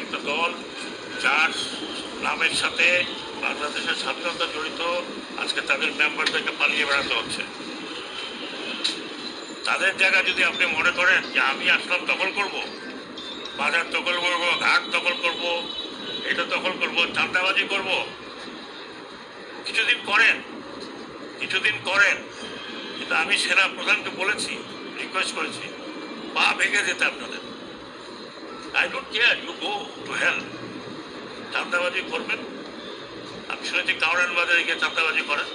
একটা দল যার নামের সাথে বাংলাদেশের স্বাধীনতা জড়িত, আজকে তাদের মেম্বারদেরকে পালিয়ে বেড়াতে হচ্ছে। তাদের জায়গা যদি আপনি মনে করেন যে আমি আসলাম দখল করব, বাজার দখল করব, ঘাট দখল করব, এটা দখল করব, চাঁদাবাজি করব, কিছুদিন করেন কিছুদিন করেন, কিন্তু আমি সেনা প্রধানকে বলেছি রিকোয়েস্ট করেছি, পা ভেঙে যেতে আপনাদের। I don't care you go to help চাঁদাবাজি করবেন? আমি শুনেছি কাউরান বাজারে গিয়ে চাঁদাবাজি করেন।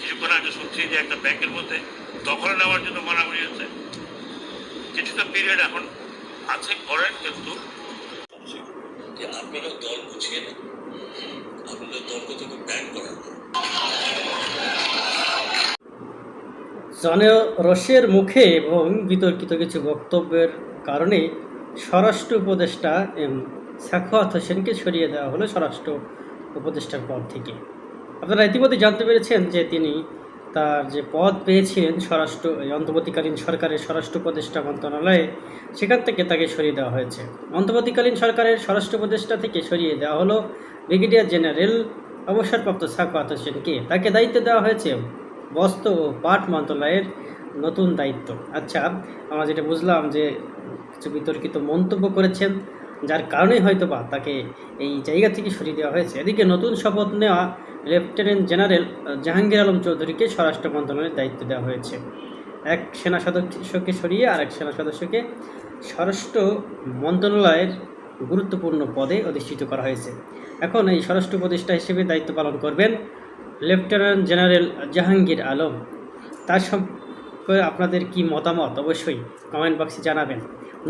কিছুক্ষণ আগে শুনছি যে একটা ব্যাংকের মধ্যে দখল নেওয়ার জন্য মারামারি হচ্ছে। কিছুটা পিরিয়ড এখন আছে করেন কিন্তু। যে আপনারা দল গুছিয়ে নেন আপনাদের দলকে থেকে ব্যান করান? জনীয় রসের মুখে এবং বিতর্কিত কিছু বক্তব্যের কারণে স্বরাষ্ট্র উপদেষ্টা সাখাওয়াত হোসেনকে সরিয়ে দেওয়া হলো স্বরাষ্ট্র উপদেষ্টার পদ থেকে। আপনারা ইতিমধ্যে জানতে পেরেছেন যে তিনি তার যে পদ পেয়েছিলেন স্বরাষ্ট্র অন্তর্বর্তীকালীন সরকারের স্বরাষ্ট্র উপদেষ্টা মন্ত্রণালয়ে, সেখান থেকে তাকে সরিয়ে দেওয়া হয়েছে। অন্তর্বর্তীকালীন সরকারের স্বরাষ্ট্র উপদেষ্টা থেকে সরিয়ে দেওয়া হলো ব্রিগেডিয়ার জেনারেল অবসরপ্রাপ্ত সাখাওয়াত হোসেনকে। তাকে দায়িত্ব দেওয়া হয়েছে বস্ত্র ও পাট মন্ত্রণালয়ের নতুন দায়িত্ব। আচ্ছা আমরা যেটা বুঝলাম যে কিছু বিতর্কিত মন্তব্য করেছেন, যার কারণেই হয়তো বা তাকে এই জায়গা থেকে সরিয়ে দেওয়া হয়েছে। এদিকে নতুন শপথ নেওয়া লেফটেন্যান্ট জেনারেল জাহাঙ্গীর আলম চৌধুরীকে স্বরাষ্ট্র মন্ত্রণালয়ের দায়িত্ব দেওয়া হয়েছে। এক সেনা সদস্যকে সরিয়ে আর এক সেনা সদস্যকে স্বরাষ্ট্র মন্ত্রণালয়ের গুরুত্বপূর্ণ পদে অধিষ্ঠিত করা হয়েছে। এখন এই স্বরাষ্ট্র উপদেষ্টা হিসেবে দায়িত্ব পালন করবেন লেফটেন্যান্ট জেনারেল জাহাঙ্গীর আলম। তার সম্পর্কে আপনাদের কি মতামত? অবশ্যই কমেন্ট বক্সে জানাবেন।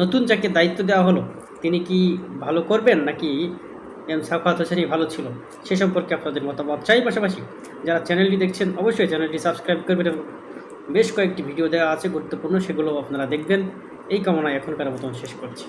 নতুন যাকে দায়িত্ব দেওয়া হলো, তিনি কি ভালো করবেন নাকি এম সাফাত হোসেনই ভালো ছিল? সে সম্পর্কে আপনাদের মতামত চাই পাশাপাশি যারা চ্যানেলটি দেখছেন, অবশ্যই চ্যানেলটি সাবস্ক্রাইব করবেন এবং বেশ কয়েকটি ভিডিও দেওয়া আছে গুরুত্বপূর্ণ সেগুলো আপনারা দেখবেন। এই কামনায় এখনকার মতন শেষ করছি।